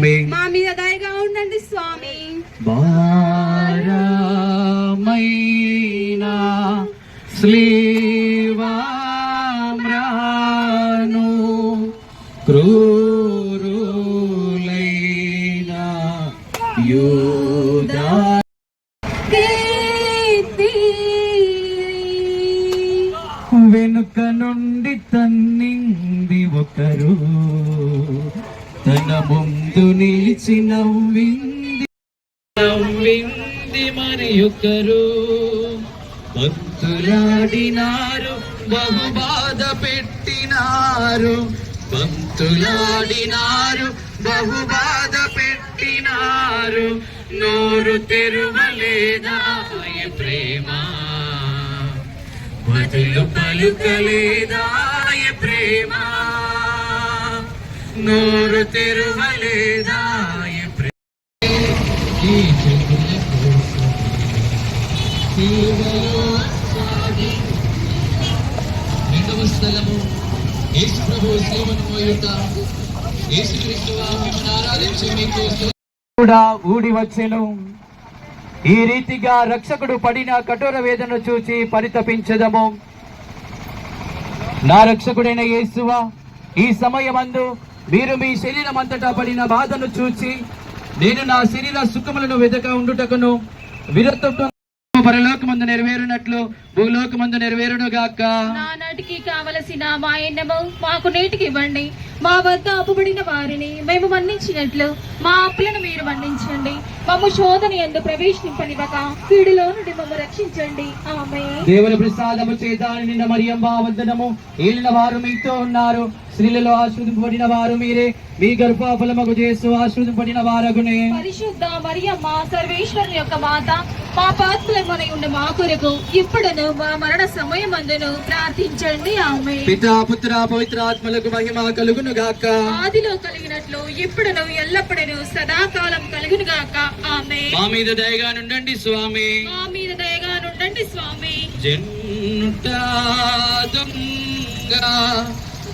స్వామి. మా మీద దయగా ఉండండి స్వామి. భారమైన శ్రీవామ్రాను క్రూరులైన యూదా వెనుక నుండి తన్నింది ఒకరు. తన ముందు నిలిచి నవ్వింది నవ్వింది మరి ఒకరు. బంతులాడినారు బహు బాధ పెట్టినారు. బంతులాడినారు బహు బాధ పెట్టినారు. నోరు తెరువలేదా ప్రేమ? బదులు పలుకలేదా ప్రేమ? నోరు తెరువలేదా రెండవ స్థలము యేసు ప్రభు సేవను మోయుట. కూడా ఊడి వచ్చెను. ఈ రీతిగా రక్షకుడు పడిన కఠోర వేదన చూచి పరితపించదము. నా రక్షకుడైన యేసువా ఈ సమయమందు మీరు మీ శరీరం అంతటా పడిన బాధను చూచి నేను నా శరీర సుఖములను వెదక ఉండుటకును విరక్తం పరలోకమందు నెరవేరునట్లు భూలోకమందు నెరవేరును గాక నానాటికి కావలసిన మా ఎన్నము మాకు నేటికి ఇవ్వండి. మా వద్ద అప్పుబడిన వారిని మేము మన్నించినట్లు మా అప్పులను మీరు మన్నించండి. మమ్ము శోధన ఎందు ప్రవేశింపనివ్వక కీడులో నుండి మమ్మ రక్షించండి. ఆమె దేవుని ప్రసాదము చేత నిన్న మరియం వందనము. ఏలిన వారు మీతో ఉన్నారు. స్త్రీలలో ఆశ్రదింపబడిన వారు మీరే. మీ గర్భఫలమగు చేస్తూ ఆశ్రదింపబడిన వారగునే. పరిశుద్ధ మరియమ్మ సర్వేశ్వరుని యొక్క మాత మా పాత్రమని ఉండే మా కొరకు. ఇప్పుడును మా మరణ సమయమందును ప్రార్థించండి. ఆమె పితా పుత్ర పవిత్ర ఆత్మలకు మహిమ కలుగును గాక. ఆదిలో కలిగినట్లు ఇప్పుడును ఎల్లప్పుడూ సదాకాలం కలుగును గాక. ఆమె మా మీద దయగా నుండండి స్వామి. మా మీద దయగా నుండండి స్వామి. జన్నుట దొంగ.